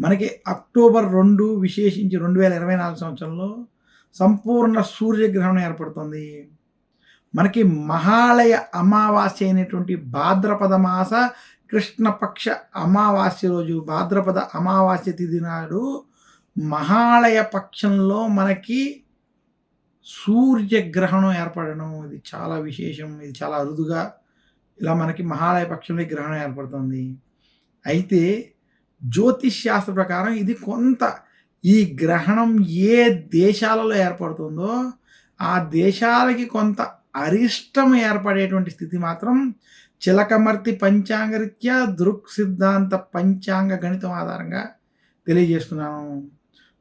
మనకి అక్టోబర్ రెండు విశేషించి రెండు వేల ఇరవై నాలుగు సంవత్సరంలో సంపూర్ణ సూర్యగ్రహణం ఏర్పడుతుంది. మనకి మహాలయ అమావాస్య అయినటువంటి భాద్రపద మాస కృష్ణపక్ష అమావాస్య రోజు భాద్రపద అమావాస్య తిథి నాడు మహాలయ పక్షంలో మనకి సూర్యగ్రహణం ఏర్పడడం. ఇది చాలా విశేషం ఇది చాలా అరుదుగా ఇలా మనకి మహాలయ పక్షంలో గ్రహణం ఏర్పడుతుంది. అయితే జ్యోతిష్ శాస్త్ర ప్రకారం ఇది కొంత ఈ గ్రహణం ఏ దేశాలలో ఏర్పడుతుందో ఆ దేశాలకి కొంత అరిష్టం ఏర్పడేటువంటి స్థితి మాత్రం చిలకమర్తి పంచాంగరీత్యా దృక్ సిద్ధాంత పంచాంగ గణితం ఆధారంగా తెలియజేస్తున్నాను.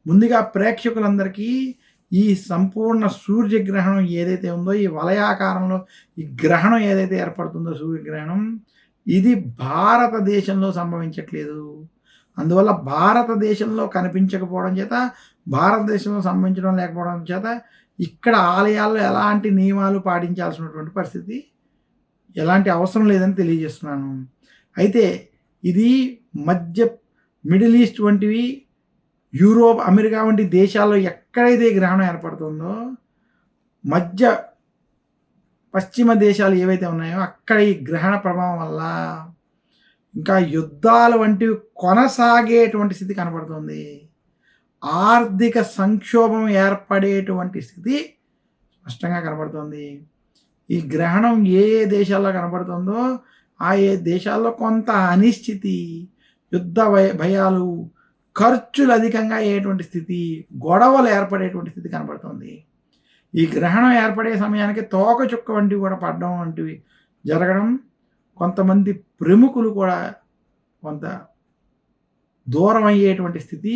ముందుగా ప్రేక్షకులందరికీ ఈ సంపూర్ణ సూర్యగ్రహణం ఏదైతే ఉందో ఈ వలయాకారంలో ఈ గ్రహణం ఏదైతే ఏర్పడుతుందో సూర్యగ్రహణం ఇది భారతదేశంలో సంభవించట్లేదు. అందువల్ల భారతదేశంలో కనిపించకపోవడం చేత భారతదేశంలో సంబంధించడం లేకపోవడం చేత ఇక్కడ ఆలయాల్లో ఎలాంటి నియమాలు పాటించాల్సినటువంటి పరిస్థితి ఎలాంటి అవసరం లేదని తెలియజేస్తున్నాను. అయితే ఇది మధ్య మిడిల్ ఈస్ట్ వంటివి యూరోప్ అమెరికా వంటి దేశాల్లో ఎక్కడైతే గ్రహణం ఏర్పడుతుందో మధ్య పశ్చిమ దేశాలు ఏవైతే ఉన్నాయో అక్కడ ఈ గ్రహణ ప్రభావం వల్ల ఇంకా యుద్ధాలు వంటివి కొనసాగేటువంటి స్థితి కనబడుతుంది. ఆర్థిక సంక్షోభం ఏర్పడేటువంటి స్థితి స్పష్టంగా కనబడుతుంది. ఈ గ్రహణం ఏ ఏ దేశాల్లో కనబడుతుందో ఆ ఏ దేశాల్లో కొంత అనిశ్చితి యుద్ధ భయ భయాలు ఖర్చులు అధికంగా అయ్యేటువంటి స్థితి గొడవలు ఏర్పడేటువంటి స్థితి కనబడుతుంది. ఈ గ్రహణం ఏర్పడే సమయానికి తోక చుక్క వంటివి కూడా పడడం వంటివి జరగడం కొంతమంది ప్రముఖులు కూడా కొంత దూరం అయ్యేటువంటి స్థితి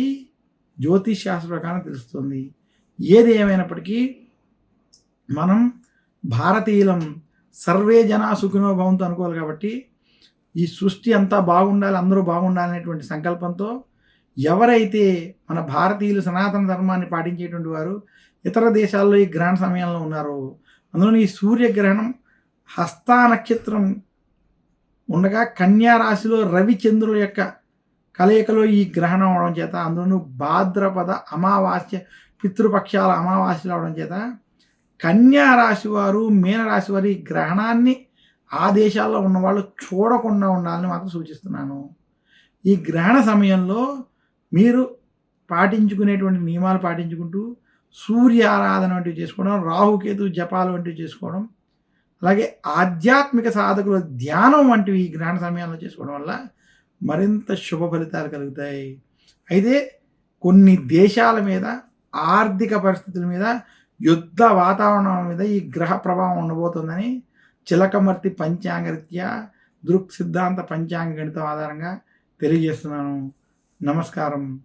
జ్యోతిష్ శాస్త్ర ప్రకారం తెలుస్తుంది. ఏది ఏమైనప్పటికీ మనం భారతీయులం సర్వే జనా సుఖినో భవంతు అనుకోవాలి కాబట్టి ఈ సృష్టి అంతా బాగుండాలి అందరూ బాగుండాలనేటువంటి సంకల్పంతో ఎవరైతే మన భారతీయులు సనాతన ధర్మాన్ని పాటించేటువంటి వారు ఇతర దేశాల్లో ఈ గ్రహణ సమయంలో ఉన్నారో అందులో ఈ సూర్యగ్రహణం హస్తా నక్షత్రం ఉండగా కన్యా రాశిలో రవిచంద్రుల యొక్క కలయికలో ఈ గ్రహణం అవడం చేత అందులోనూ భాద్రపద అమావాస్య పితృపక్షాల అమావాస్యలు అవడం చేత కన్యా రాశి వారు మీనరాశి వారి గ్రహణాన్ని ఆ దేశాల్లో ఉన్నవాళ్ళు చూడకుండా ఉండాలని మాత్రం సూచిస్తున్నాను. ఈ గ్రహణ సమయంలో మీరు పాటించుకునేటువంటి నియమాలు పాటించుకుంటూ సూర్య ఆరాధన వంటివి చేసుకోవడం రాహుకేతు జపాలు వంటివి చేసుకోవడం అలాగే ఆధ్యాత్మిక సాధకులు ధ్యానం వంటివి ఈ గ్రహణ సమయాల్లో చేసుకోవడం వల్ల మరింత శుభ ఫలితాలు కలుగుతాయి. అయితే కొన్ని దేశాల మీద ఆర్థిక పరిస్థితుల మీద యుద్ధ వాతావరణం మీద ఈ గ్రహ ప్రభావం ఉండబోతుందని చిలకమర్తి పంచాంగరీత్యా దృక్ సిద్ధాంత పంచాంగ గణితం ఆధారంగా తెలియజేస్తున్నాను. నమస్కారం.